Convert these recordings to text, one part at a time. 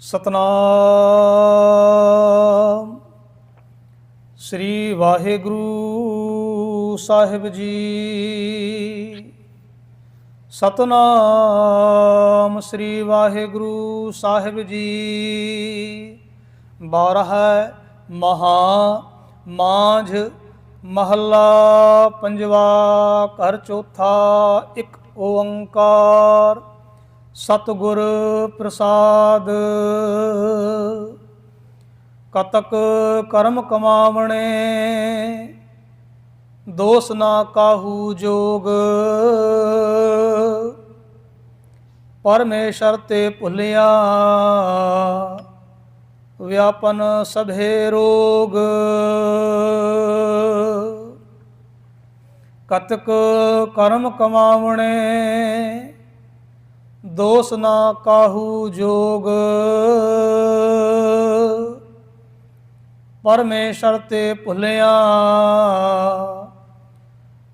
ਸਤਨਾਮ। ਸ੍ਰੀ ਵਾਹਿਗੁਰੂ ਸਾਹਿਬ ਜੀ। ਸਤਨਾਮ ਸ੍ਰੀ ਵਾਹਿਗੁਰੂ ਸਾਹਿਬ ਜੀ। ਬਾਰਹ ਮਹਾ ਮਾਂਝ ਮਹੱਲਾ ਪੰਜਵਾ ਘਰ ਚੌਥਾ ਇੱਕ ਓੰਕਾਰ। ਸਤਿਗੁਰ ਪ੍ਰਸਾਦ। ਕਤਕ ਕਰਮ ਕਮਾਵਣੇ, ਦੋਸ ਨਾ ਕਾਹੂ ਜੋਗ। ਪਰਮੇਸ਼ਰ ਤੇ ਭੁੱਲਿਆ, ਵਿਆਪਨ ਸਭੇ ਰੋਗ। ਕਤਕ ਕਰਮ ਕਮਾਵਣੇ ਦੋਸ ਨਾ ਕਾਹੂ ਜੋਗ। ਪਰਮੇਸ਼ਰ ਤੇ ਭੁਲਿਆ,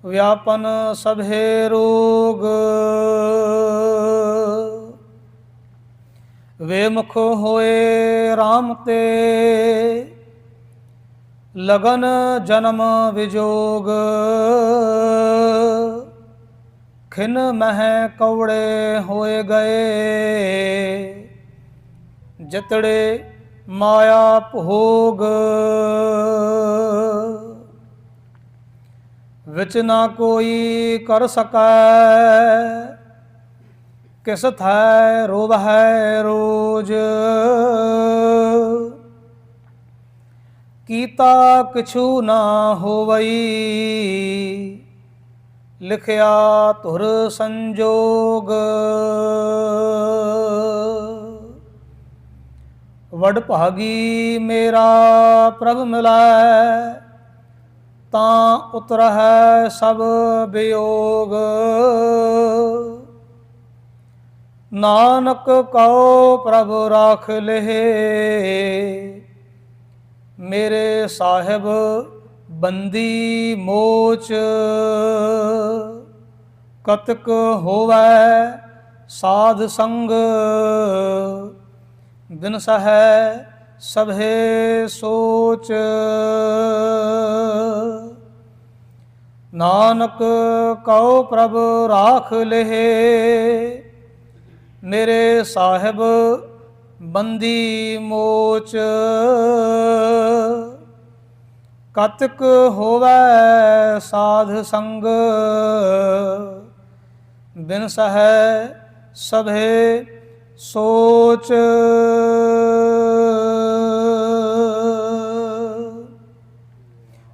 ਵਿਆਪਨ ਸਭੇ ਰੋਗ। ਵੇਮੁਖ ਹੋਏ RAM ਤੇ, ਲਗਨ ਜਨਮ ਵਿਜੋਗ। ਖਿਨ ਮਹਿ ਕੌੜੇ ਹੋਏ ਗਏ। ਜਤੜੇ ਮਾਇਆ ਭੋਗ। ਵਿਚ ਨਾ ਕੋਈ ਕਰ ਸਕੈ। ਕਿਸ ਥੈ ਰੋਵ ਹੈ ਰੋਜ। ਕੀਤਾ ਕਿਛੂ ਨਾ ਹੋਵਈ। ਲਿਖਿਆ ਧੁਰ ਸੰਜੋਗ। ਵਡ ਭਾਗੀ ਮੇਰਾ ਪ੍ਰਭ ਮਿਲੈ, ਤਾਂ ਉਤਰਹਿ ਸਭ ਬਿਯੋਗ। ਨਾਨਕ ਕਉ ਪ੍ਰਭ ਰਾਖ ਲਹਿ, ਮੇਰੇ ਸਾਹਿਬ ਬੰਦੀ ਮੋਚ ਕਤਕ ਹੋਵੇ ਸਾਧ ਸੰਗ। ਬਿਨ ਸਹੈ ਸਭੇ ਸੋਚ। ਨਾਨਕ ਕਉ ਪ੍ਰਭ ਰਾਖ ਲਹਿ, ਮੇਰੇ ਸਾਹਿਬ ਬੰਦੀ ਮੋਚ। ਕਤਕ ਹੋਵੈ ਸਾਧ ਸੰਗ। ਬਿਨ ਸਹੈ ਸਭੇ ਸੋਚ।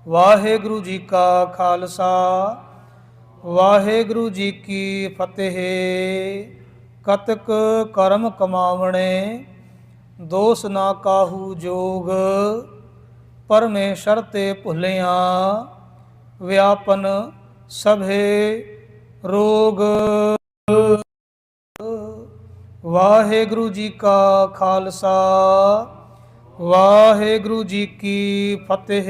ਵਾਹਿਗੁਰੂ ਜੀ ਕਾ ਖਾਲਸਾ, ਵਾਹਿਗੁਰੂ ਜੀ ਕੀ ਫਤਿਹ। ਕਤਕ ਕਰਮ ਕਮਾਵਣੇ, ਦੋਸ ਨਾ ਕਾਹੂ ਜੋਗ। ਪਰਮੇਸ਼ਰ ਤੇ ਭੁੱਲਿਆ ਵਿਆਪਨ ਸਭੇ ਰੋਗ। ਵਾਹਿਗੁਰੂ ਜੀ ਕਾ ਖਾਲਸਾ ਵਾਹਿਗੁਰੂ ਜੀ ਕੀ ਫਤਿਹ।